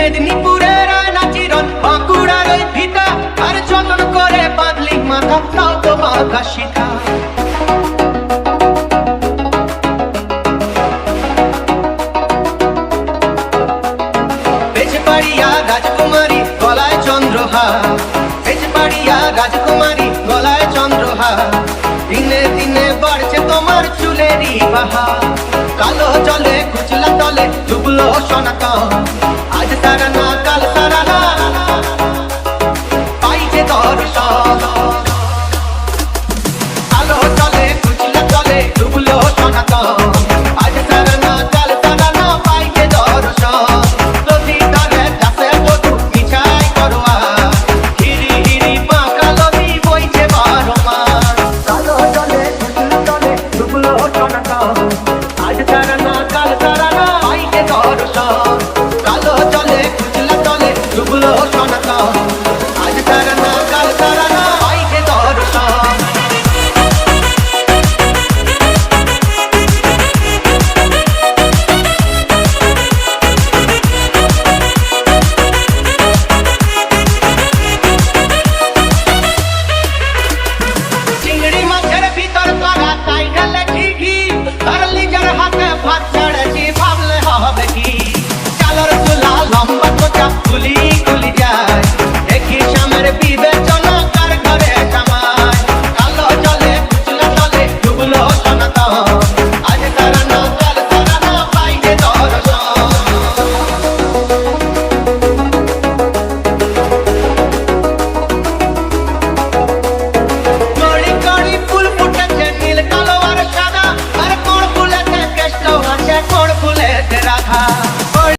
মেদিনীপুরের আয়না চিরন, বাঁকুড়ার ওই আর যতন করে বাঁধলি মাথা, তাও তো বাঁধা শিখা। রাজকুমারী, গলায় চন্দ্রহার। বেজপাড়িয়া রাজকুমারী, গলায় চন্দ্রহার। দিনে দিনে বাড়ছে তোমার চুলেরই ডুবলো সনাতন, আজ সারা না, কাল সারা না। পাইছে দর্শন। আলো জলে কুচলা তলে ডুবলো সনাতন।